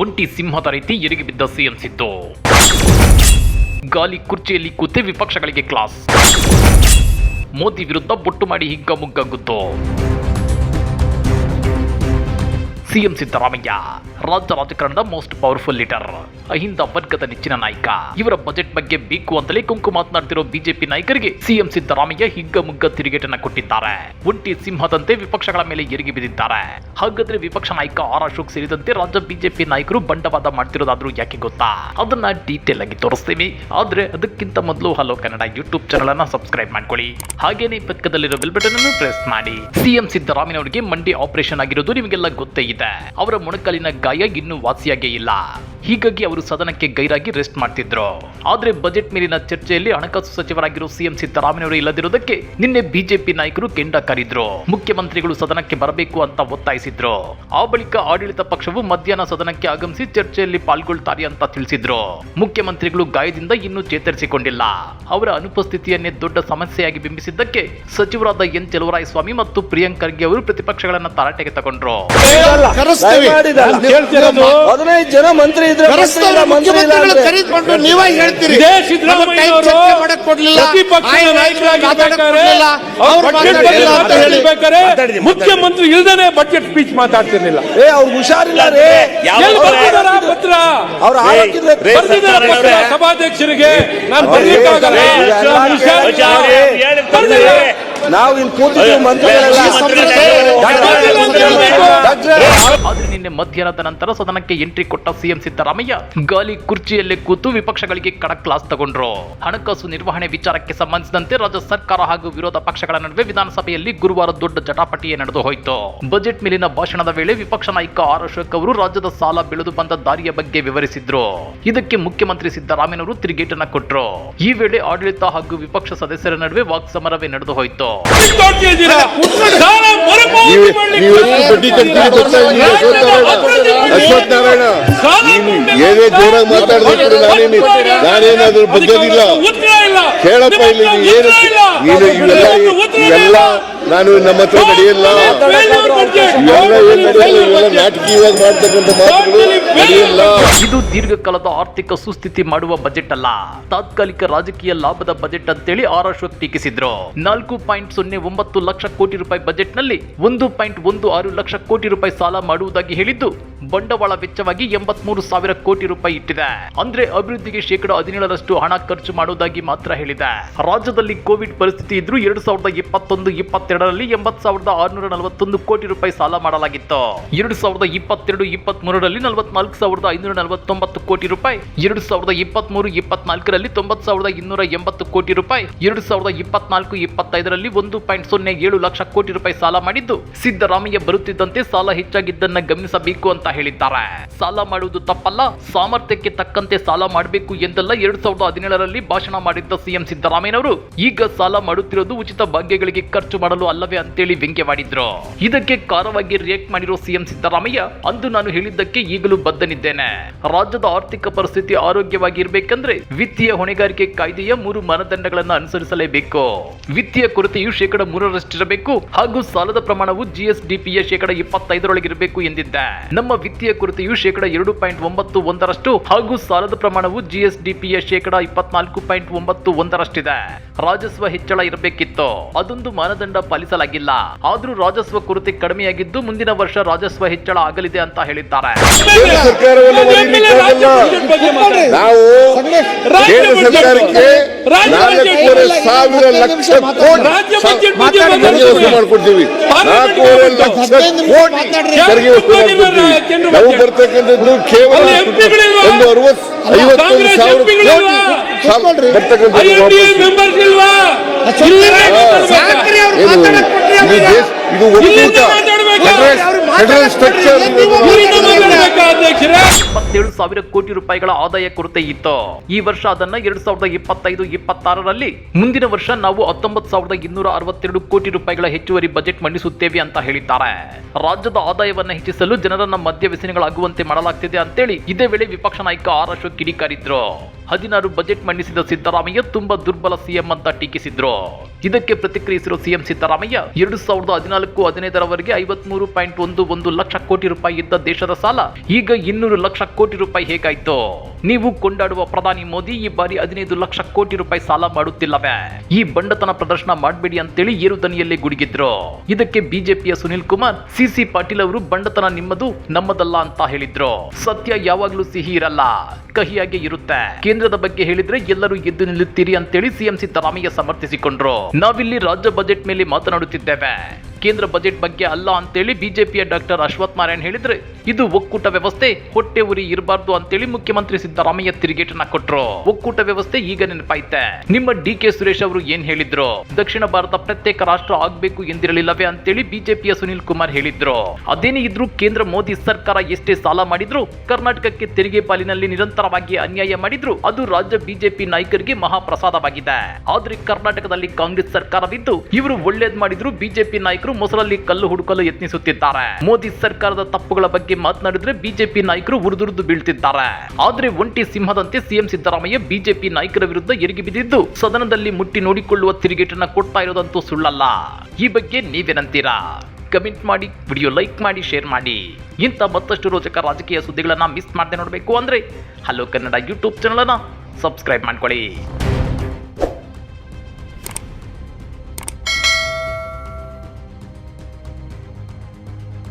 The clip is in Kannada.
ಒಂಟಿ ಸಿಂಹದ ರೀತಿ ಎರಿಗೆ ಬಿದ್ದ ಸಿಎಂ ಸಿದ್ದು. ಗಾಲಿ ಕುರ್ಚಿಯಲ್ಲಿ ಕೂತೆ ವಿಪಕ್ಷಗಳಿಗೆ ಕ್ಲಾಸ್. ಮೋದಿ ವಿರುದ್ಧ ಬೊಟ್ಟು ಮಾಡಿ ಹಿಗ್ಗಮುಗ್ಗ ಗುದ್ದು. ಸಿಎಂ ಸಿದ್ದರಾಮಯ್ಯ. ರಾಜ್ಯ ರಾಜಕಾರಣದ ಮೋಸ್ಟ್ ಪವರ್ಫುಲ್ ಲೀಡರ್ ಅಹಿಂದ ವರ್ಗದ ನೆಚ್ಚಿನ ನಾಯಕ. ಇವರ ಬಜೆಟ್ ಬಗ್ಗೆ ಬೇಕು ಅಂತಲೇ ಕುಂಕು ಮಾತನಾಡ್ತಿರೋ ಬಿಜೆಪಿ ನಾಯಕರಿಗೆ ಸಿಎಂ ಸಿದ್ದರಾಮಯ್ಯ ಹಿಗ್ಗಮುಗ್ಗ ತಿರುಗೇಟನ್ನ ಕೊಟ್ಟಿದ್ದಾರೆ. ಒಂಟಿ ಸಿಂಹದಂತೆ ವಿಪಕ್ಷಗಳ ಮೇಲೆ ಎರಿಗೆ ಬಿದ್ದಿದ್ದಾರೆ. ಹಾಗಾದ್ರೆ ವಿಪಕ್ಷ ನಾಯಕ ಆರ್ ಅಶೋಕ್ ಸೇರಿದಂತೆ ರಾಜ್ಯ ಬಿಜೆಪಿ ನಾಯಕರು ಬಂಡವಾದ ಮಾಡ್ತಿರೋದಾದ್ರೂ ಯಾಕೆ ಗೊತ್ತಾ? ಅದನ್ನ ಡೀಟೇಲ್ ಆಗಿ ತೋರಿಸ್ತೀವಿ. ಆದ್ರೆ ಅದಕ್ಕಿಂತ ಮೊದಲು ಹಲೋ ಕನ್ನಡ ಯೂಟ್ಯೂಬ್ ಚಾನಲ್ ಅನ್ನ ಸಬ್ಸ್ಕ್ರೈಬ್ ಮಾಡ್ಕೊಳ್ಳಿ. ಹಾಗೇನೆ ಪಕ್ಕದಲ್ಲಿರೋ ಬೆಲ್ ಬಟನ್ ಅನ್ನು ಪ್ರೆಸ್ ಮಾಡಿ. ಸಿಎಂ ಸಿದ್ದರಾಮಯ್ಯನವರಿಗೆ ಮಂಡಿ ಆಪರೇಷನ್ ಆಗಿರೋದು ನಿಮಗೆಲ್ಲ ಗೊತ್ತೇ ಇದೆ. ಅವರ ಮೊಣಕಾಲಿನ ಗಾಯ ಇನ್ನೂ ವಾಸಿಯಾಗೇ ಇಲ್ಲ. ಹೀಗಾಗಿ ಅವರು ಸದನಕ್ಕೆ ಗೈರಾಗಿ ರೆಸ್ಟ್ ಮಾಡ್ತಿದ್ರು. ಆದ್ರೆ ಬಜೆಟ್ ಮೇಲಿನ ಚರ್ಚೆಯಲ್ಲಿ ಹಣಕಾಸು ಸಚಿವರಾಗಿರೋ ಸಿಎಂ ಸಿದ್ದರಾಮಯ್ಯವರು ಇಲ್ಲದಿರುವುದಕ್ಕೆ ನಿನ್ನೆ ಬಿಜೆಪಿ ನಾಯಕರು ಕೆಂಡ ಕಾರಿದ್ರು. ಮುಖ್ಯಮಂತ್ರಿಗಳು ಸದನಕ್ಕೆ ಬರಬೇಕು ಅಂತ ಒತ್ತಾಯಿಸಿದ್ರು. ಆ ಬಳಿಕ ಆಡಳಿತ ಪಕ್ಷವು ಮಧ್ಯಾಹ್ನ ಸದನಕ್ಕೆ ಆಗಮಿಸಿ ಚರ್ಚೆಯಲ್ಲಿ ಪಾಲ್ಗೊಳ್ತಾರೆ ಅಂತ ತಿಳಿಸಿದ್ರು. ಮುಖ್ಯಮಂತ್ರಿಗಳು ಗಾಯದಿಂದ ಇನ್ನೂ ಚೇತರಿಸಿಕೊಂಡಿಲ್ಲ. ಅವರ ಅನುಪಸ್ಥಿತಿಯನ್ನೇ ದೊಡ್ಡ ಸಮಸ್ಯೆಯಾಗಿ ಬಿಂಬಿಸಿದ್ದಕ್ಕೆ ಸಚಿವರಾದ ಎನ್ ಸ್ವಾಮಿ ಮತ್ತು ಪ್ರಿಯಾಂಕ್ ಖರ್ಗೆ ಅವರು ಪ್ರತಿಪಕ್ಷಗಳನ್ನ ತರಾಟೆಗೆ ತಗೊಂಡ್ರು. ಜನ ಮಂತ್ರಿ ಕರೆದುಕೊಂಡು ನೀವೇ ಹೇಳ್ತೀರಿ. ಮಾಡಕ್ ಕೊಡ್ಲಿಲ್ಲ. ಮುಖ್ಯಮಂತ್ರಿ ಇಲ್ದೇನೆ ಬಜೆಟ್ ಸ್ಪೀಚ್ ಮಾತಾಡ್ತಿರ್ಲಿಲ್ಲ. ಏ ಅವ್ರ ಹುಷಾರಿಲ್ಲ ರೀ. ಪತ್ರ? ಅವ್ರ ಸಭಾಧ್ಯಕ್ಷರಿಗೆ? ನಾನು ಬರ್ಲಿಕ್ಕಾಗಲ್ಲ ಏ, ಎಲ್ಲ ನಾನು ಹುಷಾರಿಲ್ಲ. ಏ, ಬರ್ದಿದ್ದಾರೆ. ನಾವು ಇಲ್ಲಿ ಕೂತಿದ್ದೀವಿ ಆದ್ರೆ ನಿನ್ನೆ ಮಧ್ಯಾಹ್ನದ ನಂತರ ಸದನಕ್ಕೆ ಎಂಟ್ರಿ ಕೊಟ್ಟ ಸಿಎಂ ಸಿದ್ದರಾಮಯ್ಯ ಗಾಲಿ ಕುರ್ಚಿಯಲ್ಲೇ ಕೂತು ವಿಪಕ್ಷಗಳಿಗೆ ಕಡಕ್ ಕ್ಲಾಸ್ ತಗೊಂಡ್ರು ಹಣಕಾಸು ನಿರ್ವಹಣೆ ವಿಚಾರಕ್ಕೆ ಸಂಬಂಧಿಸಿದಂತೆ ರಾಜ್ಯ ಸರ್ಕಾರ ಹಾಗೂ ವಿರೋಧ ಪಕ್ಷಗಳ ನಡುವೆ ವಿಧಾನಸಭೆಯಲ್ಲಿ ಗುರುವಾರ ದೊಡ್ಡ ಜಟಾಪಟಿಯೇ ನಡೆದು ಹೋಯಿತು ಬಜೆಟ್ ಮೇಲಿನ ಭಾಷಣದ ವೇಳೆ ವಿಪಕ್ಷ ನಾಯಕ ಆರ್ ಅಶೋಕ್ ಅವರು ರಾಜ್ಯದ ಸಾಲ ಬೆಳೆದು ಬಂದ ದಾರಿಯ ಬಗ್ಗೆ ವಿವರಿಸಿದ್ರು ಇದಕ್ಕೆ ಮುಖ್ಯಮಂತ್ರಿ ಸಿದ್ದರಾಮಯ್ಯನವರು ತಿರುಗೇಟನ್ನ ಕೊಟ್ರು ಈ ವೇಳೆ ಆಡಳಿತ ಹಾಗೂ ವಿಪಕ್ಷ ಸದಸ್ಯರ ನಡುವೆ ವಾಕ್ಸಮರವೇ ನಡೆದು ಹೋಯಿತು ಅಶ್ವಥ್ ನಾರಾಯಣ. ಏನೇ ಜೋರಾಗಿ ಮಾತಾಡ್ಬೇಕು ನಾನೇನು ನಾನೇನು ಅದ್ರ ಬಗ್ಗದಿಲ್ಲ. ಕೇಳಪ್ಪ ಇಲ್ಲಿ ಏನು. ನೀನು ಇವೆಲ್ಲ ಇವೆಲ್ಲ ನಾನು ನಮ್ಮ ಹತ್ರ ನಡೆಯಲ್ಲ. ಇವೆಲ್ಲ ಏನ್ ನಡೆಯಲ್ಲ. ಇವೆಲ್ಲ ನಾಟಕೀಯವಾಗಿ ಮಾಡ್ತಕ್ಕಂಥ ಮಾತುಗಳು. ನಡೆಯಲ್ಲ ಇದು ದೀರ್ಘಕಾಲದ ಆರ್ಥಿಕ ಸುಸ್ಥಿತಿ ಮಾಡುವ ಬಜೆಟ್ ಅಲ್ಲ. ತಾತ್ಕಾಲಿಕ ರಾಜಕೀಯ ಲಾಭದ ಬಜೆಟ್ ಅಂತೇಳಿ ಆರ್ ಅಶೋಕ್ ಟೀಕಿಸಿದ್ರು. ನಾಲ್ಕು ಪಾಯಿಂಟ್ ಸೊನ್ನೆ ಒಂಬತ್ತು ಲಕ್ಷ ಕೋಟಿ ರೂಪಾಯಿ ಬಜೆಟ್ನಲ್ಲಿ ಒಂದು ಪಾಯಿಂಟ್ ಒಂದು ಆರು ಲಕ್ಷ ಕೋಟಿ ರೂಪಾಯಿ ಸಾಲ ಮಾಡುವುದಾಗಿ ಹೇಳಿದ್ದು ಬಂಡವಾಳ ವೆಚ್ಚವಾಗಿ ಎಂಬತ್ಮೂರು ಸಾವಿರ ಕೋಟಿ ರೂಪಾಯಿ ಇಟ್ಟಿದೆ. ಅಂದ್ರೆ ಅಭಿವೃದ್ಧಿಗೆ ಶೇಕಡ ಹದಿನೇಳರಷ್ಟು ಹಣ ಖರ್ಚು ಮಾಡುವುದಾಗಿ ಮಾತ್ರ ಹೇಳಿದೆ. ರಾಜ್ಯದಲ್ಲಿ ಕೋವಿಡ್ ಪರಿಸ್ಥಿತಿ ಇದ್ರೂ ಎರಡು ಸಾವಿರದ ಇಪ್ಪತ್ತೊಂದು, ಇಪ್ಪತ್ತೆರಡರಲ್ಲಿ ಎಂಬತ್ ಸಾವಿರದ ಆರುನೂರ ನಲವತ್ತೊಂದು ಕೋಟಿ ರೂಪಾಯಿ ಸಾಲ ಮಾಡಲಾಗಿತ್ತು. ಎರಡು ಸಾವಿರದ ಇಪ್ಪತ್ತೆರಡು ಇಪ್ಪತ್ತ್ ಮೂರರಲ್ಲಿ ನಲವತ್ನಾಲ್ಕು ಸಾವಿರದ ಐನೂರ ನಲವತ್ತೊಂಬತ್ತು ಕೋಟಿ ರೂಪಾಯಿ. ಎರಡು ಸಾವಿರದ ಇಪ್ಪತ್ಮೂರು ಇಪ್ಪತ್ನಾಲ್ಕರಲ್ಲಿ ತೊಂಬತ್ತು ಸಾವಿರದ ಇನ್ನೂರ ಎಂಬತ್ತು ಕೋಟಿ ರೂಪಾಯಿ. ಎರಡು ಸಾವಿರದ ಇಪ್ಪತ್ನಾಲ್ಕು ಇಪ್ಪತ್ತೈದರಲ್ಲಿ ಒಂದು ಪಾಯಿಂಟ್ ಸೊನ್ನೆ ಏಳು ಲಕ್ಷ ಕೋಟಿ ರೂಪಾಯಿ ಸಾಲ ಮಾಡಿದ್ದು. ಸಿದ್ದರಾಮಯ್ಯ ಬರುತ್ತಿದ್ದಂತೆ ಸಾಲ ಹೆಚ್ಚಾಗಿದ್ದನ್ನ ಗಮನಿಸಬೇಕು ಅಂತ ಹೇಳಿದ್ದಾರೆ. ಸಾಲ ಮಾಡುವುದು ತಪ್ಪಲ್ಲ, ಸಾಮರ್ಥ್ಯಕ್ಕೆ ತಕ್ಕಂತೆ ಸಾಲ ಮಾಡಬೇಕು ಎಂದೆಲ್ಲ ಎರಡ್ ಸಾವಿರದ ಹದಿನೇಳರಲ್ಲಿ ಭಾಷಣ ಮಾಡಿದ್ದ ಸಿಎಂ ಸಿದ್ದರಾಮಯ್ಯನವರು ಈಗ ಸಾಲ ಮಾಡುತ್ತಿರೋದು ಉಚಿತ ಭಾಗ್ಯಗಳಿಗೆ ಖರ್ಚು ಮಾಡಲು ಅಲ್ಲವೇ ಅಂತೇಳಿ ವ್ಯಂಗ್ಯವಾಡಿದ್ರು ಇದಕ್ಕೆ ಕಾರವಾಗಿ ರಿಯಾಕ್ಟ್ ಮಾಡಿರೋ ಸಿಎಂ ಸಿದ್ದರಾಮಯ್ಯ, ಅಂದು ನಾನು ಹೇಳಿದ್ದಕ್ಕೆ ಈಗಲೂ ಬದ್ಧನಿದ್ದೇನೆ. ರಾಜ್ಯದ ಆರ್ಥಿಕ ಪರಿಸ್ಥಿತಿ ಆರೋಗ್ಯವಾಗಿ ಇರಬೇಕಂದ್ರೆ ವಿತ್ತೀಯ ಹೊಣೆಗಾರಿಕೆ ಕಾಯ್ದೆಯ ಮೂರು ಮಾನದಂಡಗಳನ್ನು ಅನುಸರಿಸಲೇಬೇಕು. ವಿತ್ತೀಯ ಕೊರತೆಯು ಶೇಕಡ ಮೂರರಷ್ಟಿರಬೇಕು ಹಾಗೂ ಸಾಲದ ಪ್ರಮಾಣವು ಜಿಎಸ್ಡಿಪಿಯ ಶೇಕಡ ಇಪ್ಪತ್ತೈದರೊಳಗಿರಬೇಕು ಎಂದಿದ್ದೆ. ನಮ್ಮ ವಿತ್ತೀಯ ಕೊರತೆಯು ಶೇಕಡ ಎರಡು ಪಾಯಿಂಟ್ ಒಂಬತ್ತು ಒಂದರಷ್ಟು ಹಾಗೂ ಸಾಲದ ಪ್ರಮಾಣವು ಜಿಎಸ್ಡಿಪಿಯ ಶೇಕಡ ಇಪ್ಪತ್ನಾಲ್ಕು ಪಾಯಿಂಟ್ ಒಂಬತ್ತು ಒಂದರಷ್ಟಿದೆ. ರಾಜಸ್ವ ಹೆಚ್ಚಳ ಇರಬೇಕಿತ್ತು. ಅದೊಂದು ಮಾನದಂಡ ಪಾಲಿಸಲಾಗಿಲ್ಲ. ಆದ್ರೂ ರಾಜಸ್ವ ಕೊರತೆ ಕಡಿಮೆಯಾಗಿದ್ದು ಮುಂದಿನ ವರ್ಷ ರಾಜಸ್ವ ಹೆಚ್ಚಳ ಆಗಲಿದೆ ಅಂತ ಹೇಳಿದ್ದಾರೆ. ನಾವು ಕೇಂದ್ರ ಸರ್ಕಾರಕ್ಕೆ ನಾಲ್ಕೂವರೆ ಸಾವಿರ ಲಕ್ಷ ಕೋಟಿ ರಾಜ್ಯ ಬಜೆಟ್ ಬಗ್ಗೆ ತೆರಿಗೆ ವಸೂಲು ಮಾಡ್ಕೊಡ್ತೀವಿ. ನಾಲ್ಕೂವರೆ ಲಕ್ಷ ಕೋಟಿ ತೆರಿಗೆ ವಸೂಲಿ ಮಾಡ್ಕೊಡ್ತೀವಿ. ನಾವು ಬರ್ತಕ್ಕಂಥದ್ದು ಕೇವಲ? ಒಂದು ಅರವತ್ತು ಐವತ್ತೊಂದು ಸಾವಿರ? ಬರ್ತಕ್ಕಂಥದ್ದು ಇದು ಒಕ್ಕೂಟ. ಇಪ್ಪತ್ತೇಳು ಸಾವಿರ ಕೋಟಿ ರೂಪಾಯಿಗಳ ಆದಾಯ ಕೊರತೆ ಇತ್ತು. ಈ ವರ್ಷ ಅದನ್ನ ಎರಡ್ ಸಾವಿರದ ಇಪ್ಪತ್ತೈದು ಇಪ್ಪತ್ತಾರರಲ್ಲಿ. ಮುಂದಿನ ವರ್ಷ ನಾವು ಹತ್ತೊಂಬತ್ತು ಸಾವಿರದ ಇನ್ನೂರ ಅರವತ್ತೆರಡು ಕೋಟಿ ರೂಪಾಯಿಗಳ ಹೆಚ್ಚುವರಿ ಬಜೆಟ್ ಮಂಡಿಸುತ್ತೇವೆ ಅಂತ ಹೇಳಿದ್ದಾರೆ. ರಾಜ್ಯದ ಆದಾಯವನ್ನು ಹೆಚ್ಚಿಸಲು ಜನರನ್ನ ಮದ್ಯ ವ್ಯಸನಿಗಳಾಗುವಂತೆ ಮಾಡಲಾಗ್ತಿದೆ ಅಂತೇಳಿ ಇದೇ ವೇಳೆ ವಿಪಕ್ಷ ನಾಯಕ ಆರ್ ಅಶೋಕ್ ಕಿಡಿಕಾರಿದ್ರು. ಹದಿನಾರು ಬಜೆಟ್ ಮಂಡಿಸಿದ ಸಿದ್ದರಾಮಯ್ಯ ತುಂಬಾ ದುರ್ಬಲ ಸಿಎಂ ಅಂತ ಟೀಕಿಸಿದ್ರು. ಇದಕ್ಕೆ ಪ್ರತಿಕ್ರಿಯಿಸಿರುವ ಸಿಎಂ ಸಿದ್ದರಾಮಯ್ಯ, ಎರಡು ಸಾವಿರದ ಹದಿನಾಲ್ಕು ಹದಿನೈದರವರೆಗೆ ಐವತ್ಮೂರು ಪಾಯಿಂಟ್ ಒಂದು ಒಂದು ಲಕ್ಷ ಕೋಟಿ ರೂಪಾಯಿ ಇದ್ದ ದೇಶದ ಸಾಲ, ಈಗ ಇನ್ನೂರು ಲಕ್ಷ ಕೋಟಿ ರೂಪಾಯಿ ಹೇಗಾಯ್ತು? ನೀವು ಕೊಂಡಾಡುವ ಪ್ರಧಾನಿ ಮೋದಿ ಈ ಬಾರಿ ಹದಿನೈದು ಲಕ್ಷ ಕೋಟಿ ರೂಪಾಯಿ ಸಾಲ ಮಾಡುತ್ತಿಲ್ಲವೇ? ಈ ಬಂಡತನ ಪ್ರದರ್ಶನ ಮಾಡಬೇಡಿ ಅಂತೇಳಿ ಏರು ದನಿಯಲ್ಲಿ ಗುಡುಗಿದ್ರು. ಇದಕ್ಕೆ ಬಿಜೆಪಿಯ ಸುನಿಲ್ ಕುಮಾರ್ ಸಿಸಿ ಪಾಟೀಲ್ ಅವರು ಬಂಡತನ ನಿಮ್ಮದು, ನಮ್ಮದಲ್ಲ ಅಂತ ಹೇಳಿದ್ರು. ಸತ್ಯ ಯಾವಾಗ್ಲೂ ಸಿಹಿ ಇರಲ್ಲ. ಕಹಿಯಾಗಿ ಇರುತ್ತೆ. ಕೇಂದ್ರದ ಬಗ್ಗೆ ಹೇಳಿದ್ರೆ ಎಲ್ಲರೂ ಎದ್ದು ನಿಲ್ಲುತ್ತೀರಿ ಅಂತೇಳಿ ಸಿಎಂ ಸಿದ್ದರಾಮಯ್ಯ ಸಮರ್ಥಿಸಿಕೊಂಡ್ರು. ನಾವಿಲ್ಲಿ ರಾಜ್ಯ ಬಜೆಟ್ ಮೇಲೆ ಮಾತನಾಡುತ್ತಿದ್ದೇವೆ. ಕೇಂದ್ರ ಬಜೆಟ್ ಬಗ್ಗೆ ಅಲ್ಲ ಅಂತೇಳಿ ಬಿಜೆಪಿಯ ಡಾಕ್ಟರ್ ಅಶ್ವಥ್ ನಾರಾಯಣ್ ಹೇಳಿದ್ರೆ. ಇದು ಒಕ್ಕೂಟ ವ್ಯವಸ್ಥೆ, ಹೊಟ್ಟೆ ಉರಿ ಇರಬಾರ್ದು ಅಂತೇಳಿ ಮುಖ್ಯಮಂತ್ರಿ ಸಿದ್ದರಾಮಯ್ಯ ತಿರುಗೇಟನ್ನ ಕೊಟ್ರು. ಒಕ್ಕೂಟ ವ್ಯವಸ್ಥೆ ಈಗ ನೆನಪಾಯ್ತೆ. ನಿಮ್ಮ ಡಿ ಕೆ ಸುರೇಶ್ ಅವರು ಏನ್ ಹೇಳಿದ್ರು? ದಕ್ಷಿಣ ಭಾರತ ಪ್ರತ್ಯೇಕ ರಾಷ್ಟ್ರ ಆಗ್ಬೇಕು ಎಂದಿರಲಿಲ್ಲವೇ ಅಂತೇಳಿ ಬಿಜೆಪಿಯ ಸುನಿಲ್ ಕುಮಾರ್ ಹೇಳಿದ್ರು. ಅದೇನೇ ಇದ್ರು ಕೇಂದ್ರ ಮೋದಿ ಸರ್ಕಾರ ಎಷ್ಟೇ ಸಾಲ ಮಾಡಿದ್ರು, ಕರ್ನಾಟಕಕ್ಕೆ ತೆರಿಗೆ ಪಾಲಿನಲ್ಲಿ ನಿರಂತರವಾಗಿ ಅನ್ಯಾಯ ಮಾಡಿದ್ರು, ಅದು ರಾಜ್ಯ ಬಿಜೆಪಿ ನಾಯಕರಿಗೆ ಮಹಾಪ್ರಸಾದವಾಗಿದೆ. ಆದ್ರೆ ಕರ್ನಾಟಕದಲ್ಲಿ ಕಾಂಗ್ರೆಸ್ ಸರ್ಕಾರವಿದ್ದು, ಇವರು ಒಳ್ಳೇದ್ ಮಾಡಿದ್ರು ಬಿಜೆಪಿ ನಾಯಕರು ಮೊಸರಲ್ಲಿ ಕಲ್ಲು ಹುಡುಕಲು ಯತ್ನಿಸುತ್ತಿದ್ದಾರೆ. ಮೋದಿ ಸರ್ಕಾರದ ತಪ್ಪುಗಳ ಬಗ್ಗೆ ಮಾತನಾಡಿದ್ರೆ ಬಿಜೆಪಿ ನಾಯಕರು ಉರಿದುರಿದು ಬೀಳ್ತಿದ್ದಾರೆ. ಆದ್ರೆ ಒಂಟಿ ಸಿಂಹದಂತೆ ಸಿಎಂ ಸಿದ್ದರಾಮಯ್ಯ ಬಿಜೆಪಿ ನಾಯಕರ ವಿರುದ್ಧ ಎರಿಗೆ ಬಿದ್ದಿದ್ದು ಸದನದಲ್ಲಿ ಮುಟ್ಟಿ ನೋಡಿಕೊಳ್ಳುವ ತಿರುಗೇಟನ್ನ ಕೊಡ್ತಾ ಇರೋದಂತೂ ಸುಳ್ಳಲ್ಲ. ಈ ಬಗ್ಗೆ ನೀವೇನಂತೀರಾ? ಕಮೆಂಟ್ ಮಾಡಿ, ವಿಡಿಯೋ ಲೈಕ್ ಮಾಡಿ, ಶೇರ್ ಮಾಡಿ. ಇಂಥ ಮತ್ತಷ್ಟು ರೋಚಕ ರಾಜಕೀಯ ಸುದ್ದಿಗಳನ್ನ ಮಿಸ್ ಮಾಡದೆ ನೋಡಬೇಕು ಅಂದ್ರೆ ಹಲೋ ಕನ್ನಡ ಯೂಟ್ಯೂಬ್ ಚಾನಲನ್ನು ಸಬ್ಸ್ಕ್ರೈಬ್ ಮಾಡ್ಕೊಳ್ಳಿ.